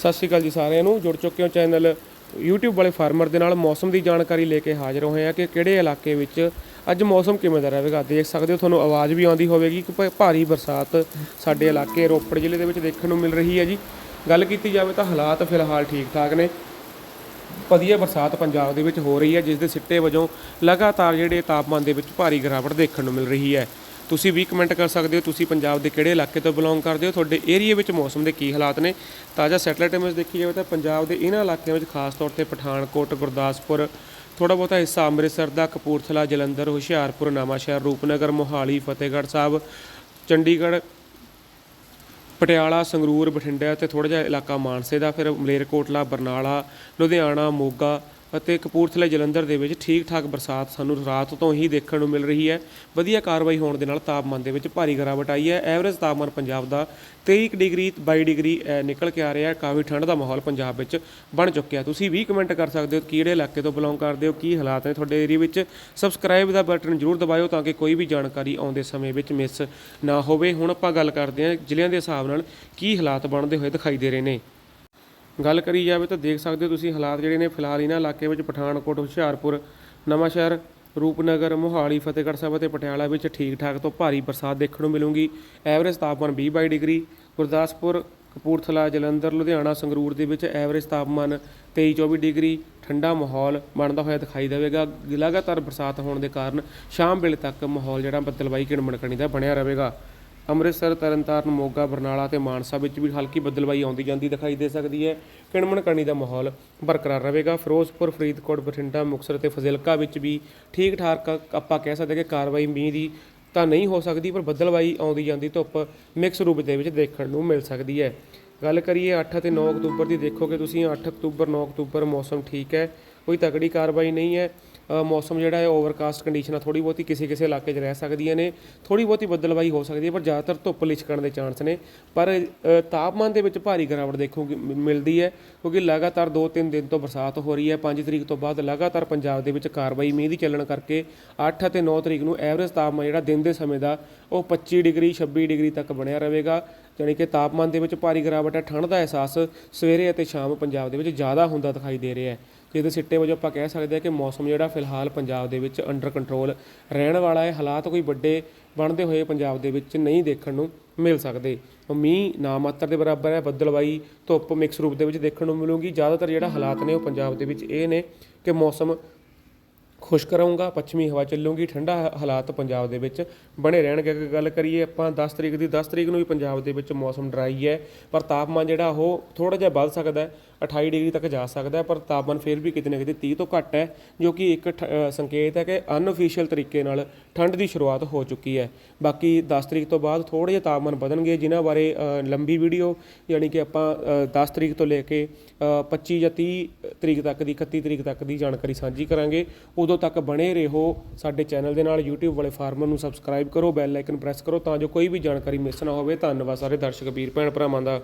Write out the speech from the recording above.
ਸਤਿ ਸ਼੍ਰੀ ਅਕਾਲ ਜੀ ਸਾਰਿਆਂ ਨੂੰ। ਜੁੜ ਚੁੱਕੇ ਹੋ ਚੈਨਲ YouTube ਵਾਲੇ ਫਾਰਮਰ ਦੇ ਨਾਲ। ਮੌਸਮ ਦੀ ਜਾਣਕਾਰੀ ਲੈ ਕੇ ਹਾਜ਼ਰ ਹੋਏ ਆ ਕਿ ਕਿਹੜੇ ਇਲਾਕੇ ਵਿੱਚ ਅੱਜ ਮੌਸਮ ਕਿਵੇਂ ਦਾ ਰਹੇਗਾ। ਦੇਖ ਸਕਦੇ ਹੋ, ਤੁਹਾਨੂੰ ਆਵਾਜ਼ ਵੀ ਆਉਂਦੀ ਹੋਵੇਗੀ ਕਿ ਭਾਰੀ ਬਰਸਾਤ ਸਾਡੇ ਇਲਾਕੇ ਰੋਪੜ ਜ਼ਿਲ੍ਹੇ ਦੇ ਵਿੱਚ ਦੇਖਣ ਨੂੰ ਮਿਲ ਰਹੀ ਹੈ ਜੀ। ਗੱਲ ਕੀਤੀ ਜਾਵੇ ਤਾਂ ਹਾਲਾਤ ਫਿਲਹਾਲ ਠੀਕ ਠਾਕ ਨੇ। ਵਧੀਆ ਬਰਸਾਤ ਪੰਜਾਬ ਦੇ ਵਿੱਚ ਹੋ ਰਹੀ ਹੈ, ਜਿਸ ਦੇ ਸਿੱਟੇ ਵਜੋਂ ਲਗਾਤਾਰ ਜਿਹੜੇ ਤਾਪਮਾਨ ਦੇ ਵਿੱਚ ਭਾਰੀ ਗਿਰਾਵਟ ਦੇਖਣ ਨੂੰ ਮਿਲ ਰਹੀ ਹੈ। ਤੁਸੀਂ ਵੀ ਕਮੈਂਟ ਕਰ ਸਕਦੇ ਹੋ, ਤੁਸੀਂ ਪੰਜਾਬ ਦੇ ਕਿਹੜੇ ਇਲਾਕੇ ਤੋਂ ਬਿਲੋਂਗ ਕਰਦੇ ਹੋ, ਤੁਹਾਡੇ ਏਰੀਆ ਵਿੱਚ ਮੌਸਮ ਦੇ ਕੀ ਹਾਲਾਤ ਨੇ? ਤਾਜ਼ਾ ਸੈਟਲਾਈਟ ਇਮੇਜ ਦੇਖੀ ਜਾਵੇ ਤਾਂ ਪੰਜਾਬ ਦੇ ਇਹਨਾਂ ਇਲਾਕਿਆਂ ਵਿੱਚ ਖਾਸ ਤੌਰ ਤੇ ਪਠਾਨਕੋਟ, ਗੁਰਦਾਸਪੁਰ ਥੋੜਾ ਬਹੁਤਾ ਹਿੱਸਾ ਅੰਮ੍ਰਿਤਸਰ ਦਾ, ਕਪੂਰਥਲਾ, ਜਲੰਧਰ, ਹੁਸ਼ਿਆਰਪੁਰ, ਨਵਾਂਸ਼ਹਿਰ, ਰੂਪਨਗਰ, ਮੋਹਾਲੀ, ਫਤਿਹਗੜ੍ਹ ਸਾਹਿਬ, ਚੰਡੀਗੜ੍ਹ, ਪਟਿਆਲਾ, ਸੰਗਰੂਰ, ਬਠਿੰਡਾ ਤੇ ਥੋੜਾ ਜਿਹਾ ਇਲਾਕਾ ਮਾਨਸੇ ਦਾ, ਫਿਰ ਮਲੇਰਕੋਟਲਾ, ਬਰਨਾਲਾ, ਲੁਧਿਆਣਾ, ਮੋਗਾ ਅਤੇ ਕਪੂਰਥਲੇ ਜਲੰਧਰ ਦੇ ਵਿੱਚ ਠੀਕ ਠਾਕ ਬਰਸਾਤ ਸਾਨੂੰ ਰਾਤ ਤੋਂ ਹੀ ਦੇਖਣ ਨੂੰ ਮਿਲ ਰਹੀ ਹੈ। ਵਧੀਆ ਕਾਰਵਾਈ ਹੋਣ ਦੇ ਨਾਲ ਤਾਪਮਾਨ ਦੇ ਵਿੱਚ ਭਾਰੀ ਗਿਰਾਵਟ ਆਈ ਹੈ। ਐਵਰੇਜ ਤਾਪਮਾਨ ਪੰਜਾਬ ਦਾ 23 ਕੁ ਡਿਗਰੀ 22 ਡਿਗਰੀ ਨਿਕਲ ਕੇ ਆ ਰਿਹਾ ਕਾਫੀ ਠੰਡ ਦਾ ਮਾਹੌਲ ਪੰਜਾਬ ਵਿੱਚ ਬਣ ਚੁੱਕਿਆ। ਤੁਸੀਂ ਵੀ ਕਮੈਂਟ ਕਰ ਸਕਦੇ ਹੋ। ਕਿਹੜੇ ਇਲਾਕੇ ਤੋਂ ਬਿਲੋਂਗ ਕਰਦੇ ਹੋ? ਕੀ ਹਾਲਾਤ ਨੇ ਤੁਹਾਡੇ ਏਰੀਆ ਵਿੱਚ? ਸਬਸਕ੍ਰਾਈਬ ਦਾ ਬਟਨ ਜ਼ਰੂਰ ਦਬਾਇਓ ਤਾਂ ਕਿ ਕੋਈ ਵੀ ਜਾਣਕਾਰੀ ਆਉਂਦੇ ਸਮੇਂ ਵਿੱਚ ਮਿਸ ਨਾ ਹੋਵੇ। ਹੁਣ ਆਪਾਂ ਗੱਲ ਕਰਦੇ ਹਾਂ ਜ਼ਿਲ੍ਹਿਆਂ ਦੇ ਹਿਸਾਬ ਨਾਲ ਕੀ ਹਾਲਾਤ ਬਣਦੇ ਹੋਏ ਦਿਖਾਈ ਦੇ ਰਹੇ ਨੇ। ਗੱਲ ਕਰੀ ਜਾਵੇ ਤਾਂ ਦੇਖ ਸਕਦੇ ਹੋ ਤੁਸੀਂ ਹਾਲਾਤ ਜਿਹੜੇ ਨੇ ਫਿਲਹਾਲ ਇਹਨਾਂ ਇਲਾਕੇ ਵਿੱਚ ਪਠਾਨਕੋਟ, ਹੁਸ਼ਿਆਰਪੁਰ, ਨਵਾਂਸ਼ਹਿਰ, ਰੂਪਨਗਰ, ਮੋਹਾਲੀ, ਫਤਿਹਗੜ੍ਹ ਸਾਹਿਬ ਅਤੇ ਪਟਿਆਲਾ ਵਿੱਚ ਠੀਕ ਠਾਕ ਤੋਂ ਭਾਰੀ ਬਰਸਾਤ ਦੇਖਣ ਨੂੰ ਮਿਲੂਗੀ। ਐਵਰੇਜ ਤਾਪਮਾਨ 20 22 ਡਿਗਰੀ, ਗੁਰਦਾਸਪੁਰ, ਕਪੂਰਥਲਾ, ਜਲੰਧਰ, ਲੁਧਿਆਣਾ, ਸੰਗਰੂਰ ਦੇ ਵਿੱਚ ਐਵਰੇਜ ਤਾਪਮਾਨ 23 24 ਡਿਗਰੀ, ਠੰਡਾ ਮਾਹੌਲ ਬਣਦਾ ਹੋਇਆ ਦਿਖਾਈ ਦੇਵੇਗਾ। ਲਗਾਤਾਰ ਬਰਸਾਤ ਹੋਣ ਦੇ ਕਾਰਨ ਸ਼ਾਮ ਵੇਲੇ ਤੱਕ ਮਾਹੌਲ ਜਿਹੜਾ ਬੱਦਲਬਾਈ ਕਿਣਮਣਕਣੀ ਦਾ ਬਣਿਆ ਰਹੇਗਾ। ਅੰਮ੍ਰਿਤਸਰ, ਤਰਨਤਾਰਨ, ਮੋਗਾ, ਬਰਨਾਲਾ ਤੇ ਮਾਨਸਾ ਵਿੱਚ ਵੀ ਹਲਕੀ ਬੱਦਲਬਾਈ ਆਉਂਦੀ ਜਾਂਦੀ ਦਿਖਾਈ ਦੇ ਸਕਦੀ ਹੈ। ਕਿਣਮਣ ਕਣੀ ਦਾ ਮਾਹੌਲ ਬਰਕਰਾਰ ਰਹੇਗਾ। ਫਿਰੋਜ਼ਪੁਰ, ਫਰੀਦਕੋਟ, ਬਠਿੰਡਾ, ਮੁਕਤਸਰ ਤੇ ਫਜ਼ਿਲਕਾ ਵਿੱਚ ਵੀ ਠੀਕ ਠਾਕ ਆਪਾਂ ਕਹਿ ਸਕਦੇ ਕਿ ਕਾਰਵਾਈ ਮੀਂਹ ਦੀ ਤਾਂ ਨਹੀਂ ਹੋ ਸਕਦੀ, ਪਰ ਬੱਦਲਬਾਈ ਆਉਂਦੀ ਜਾਂਦੀ, ਧੁੱਪ ਮਿਕਸ ਰੂਪ ਦੇ ਵਿੱਚ ਦੇਖਣ ਨੂੰ ਮਿਲ ਸਕਦੀ ਹੈ। ਗੱਲ ਕਰੀਏ 8 ਅਤੇ 9 ਅਕਤੂਬਰ ਦੀ ਦੇਖੋਗੇ ਤੁਸੀਂ 8 ਅਕਤੂਬਰ 9 ਅਕਤੂਬਰ ਮੌਸਮ ਠੀਕ ਹੈ, ਕੋਈ ਤਕੜੀ ਕਾਰਵਾਈ ਨਹੀਂ ਹੈ। ਮੌਸਮ ਜਿਹੜਾ ਹੈ ਓਵਰਕਾਸਟ ਆ ਥੋੜੀ ਬਹੁਤੀ ਕਿਸੇ ਕਿਸੇ ਇਲਾਕੇ 'ਚ ਰਹਿ ਸਕਦੀਆਂ ਨੇ। ਥੋੜੀ ਬਹੁਤੀ ਬੱਦਲਬਾਈ ਹੋ ਸਕਦੀ ਹੈ, ਪਰ ਜ਼ਿਆਦਾਤਰ ਧੁੱਪ ਲਿਸ਼ਕਣ ਦੇ ਚਾਂਸ ਨੇ। ਪਰ ਤਾਪਮਾਨ ਦੇ ਵਿੱਚ ਭਾਰੀ ਗਿਰਾਵਟ ਦੇਖੋਗੇ ਮ- ਮਿਲਦੀ ਹੈ, ਕਿਉਂਕਿ ਲਗਾਤਾਰ 2-3 ਦਿਨ ਤੋਂ ਬਰਸਾਤ ਹੋ ਰਹੀ ਹੈ। 5 ਤਰੀਕ ਤੋਂ ਬਾਅਦ ਲਗਾਤਾਰ ਪੰਜਾਬ ਦੇ ਵਿੱਚ ਕਾਰਵਾਈ, ਮੀਂਹ ਦੀ ਚੱਲਣ ਕਰਕੇ 8 ਅਤੇ 9 ਤਰੀਕ ਨੂੰ ਐਵਰੇਜ ਤਾਪਮਾਨ ਜਿਹੜਾ ਦਿਨ ਦੇ ਸਮੇਂ ਦਾ, ਉਹ 25 ਡਿਗਰੀ 26 ਡਿਗਰੀ ਤੱਕ ਬਣਿਆ ਰਹੇਗਾ। ਯਾਨੀ ਕਿ ਤਾਪਮਾਨ ਦੇ ਵਿੱਚ ਭਾਰੀ ਗਿਰਾਵਟ ਹੈ, ਠੰਡ ਦਾ ਅਹਿਸਾਸ ਸਵੇਰੇ ਅਤੇ ਸ਼ਾਮ ਪੰਜਾਬ ਦੇ ਵਿੱਚ ਜ਼ਿਆਦਾ ਹੁੰਦਾ ਦਿਖਾਈ ਦੇ ਰਿਹਾ ਹੈ। ਜਿਹਦੇ ਸਿੱਟੇ ਵਜੋਂ ਆਪਾਂ ਕਹਿ ਸਕਦੇ ਹਾਂ ਕਿ ਮੌਸਮ ਜਿਹੜਾ ਫਿਲਹਾਲ ਪੰਜਾਬ ਦੇ ਵਿੱਚ ਅੰਡਰ ਕੰਟਰੋਲ ਰਹਿਣ ਵਾਲਾ ਹੈ। ਹਾਲਾਤ ਕੋਈ ਵੱਡੇ ਬਣਦੇ ਹੋਏ ਪੰਜਾਬ ਦੇ ਵਿੱਚ ਨਹੀਂ ਦੇਖਣ ਨੂੰ ਮਿਲ ਸਕਦੇ। ਮੀਂਹ ਨਾ ਮਾਤਰ ਦੇ ਬਰਾਬਰ ਹੈ ਬੱਦਲਬਾਈ ਧੁੱਪ ਮਿਕਸ ਰੂਪ ਦੇ ਵਿੱਚ ਦੇਖਣ ਨੂੰ ਮਿਲੂਗੀ। ਜ਼ਿਆਦਾਤਰ ਜਿਹੜਾ ਹਾਲਾਤ ਨੇ ਉਹ ਪੰਜਾਬ ਦੇ ਵਿੱਚ ਇਹ ਨੇ ਕਿ ਮੌਸਮ ਖੁਸ਼ਕ ਰਹੂੰਗਾ ਪੱਛਮੀ ਹਵਾ ਚੱਲੂਗੀ, ਠੰਡਾ ਹਾਲਾਤ ਪੰਜਾਬ ਦੇ ਵਿੱਚ ਬਣੇ ਰਹਿਣਗੇ। ਅਗਰ ਗੱਲ ਕਰੀਏ ਆਪਾਂ 10 ਤਰੀਕ ਦੀ 10 ਤਰੀਕ ਨੂੰ ਵੀ ਪੰਜਾਬ ਦੇ ਵਿੱਚ ਮੌਸਮ ਡਰਾਈ ਹੈ, ਪਰ ਤਾਪਮਾਨ ਜਿਹੜਾ ਉਹ ਥੋੜਾ ਜਿਹਾ ਵੱਧ ਸਕਦਾ ਹੈ। 28 ਡਿਗਰੀ ਤੱਕ ਜਾ ਸਕਦਾ ਹੈ ਪਰ ਤਾਪਮਾਨ ਫਿਰ ਵੀ ਕਿਤੇ ਨਾ ਕਿਤੇ 30 ਤੋਂ ਘੱਟ ਹੈ ਜੋ ਕਿ ਇੱਕ ਠ- ਸੰਕੇਤ ਹੈ ਕਿ ਅਨਅਫੀਸ਼ੀਅਲ ਤਰੀਕੇ ਨਾਲ ਠੰਡ ਦੀ ਸ਼ੁਰੂਆਤ ਹੋ ਚੁੱਕੀ ਹੈ। ਬਾਕੀ 10 ਤਰੀਕ ਤੋਂ ਬਾਅਦ ਥੋੜੇ ਜਿਹਾ ਤਾਪਮਾਨ ਵਧਣਗੇ ਜਿਨ੍ਹਾਂ ਬਾਰੇ ਲੰਬੀ ਵੀਡੀਓ ਯਾਨੀ ਕਿ ਆਪਾਂ ਅ, 10 ਤਰੀਕ ਤੋਂ ਲੈ ਕੇ ਅ, 25 ਜਾਂ 30 ਤਰੀਕ ਤੱਕ ਦੀ 31 ਤਰੀਕ ਤੱਕ ਦੀ ਜਾਣਕਾਰੀ ਸਾਂਝੀ ਕਰਾਂਗੇ। ਉਦੋਂ ਤੱਕ ਬਣੇ ਰਹੋ ਸਾਡੇ ਚੈਨਲ ਦੇ ਨਾਲ YouTube ਵਾਲੇ ਫਾਰਮਰ ਨੂੰ ਸਬਸਕ੍ਰਾਈਬ ਕਰੋ ਬੈਲ ਆਈਕਨ ਪ੍ਰੈਸ ਕਰੋ ਤਾਂ ਜੋ ਕੋਈ ਵੀ ਜਾਣਕਾਰੀ ਮਿਸ ਨਾ ਹੋਵੇ। ਧੰਨਵਾਦ ਸਾਰੇ ਦਰਸ਼ਕ ਵੀਰ ਭੈਣ ਭਰਾਵਾਂ ਦਾ।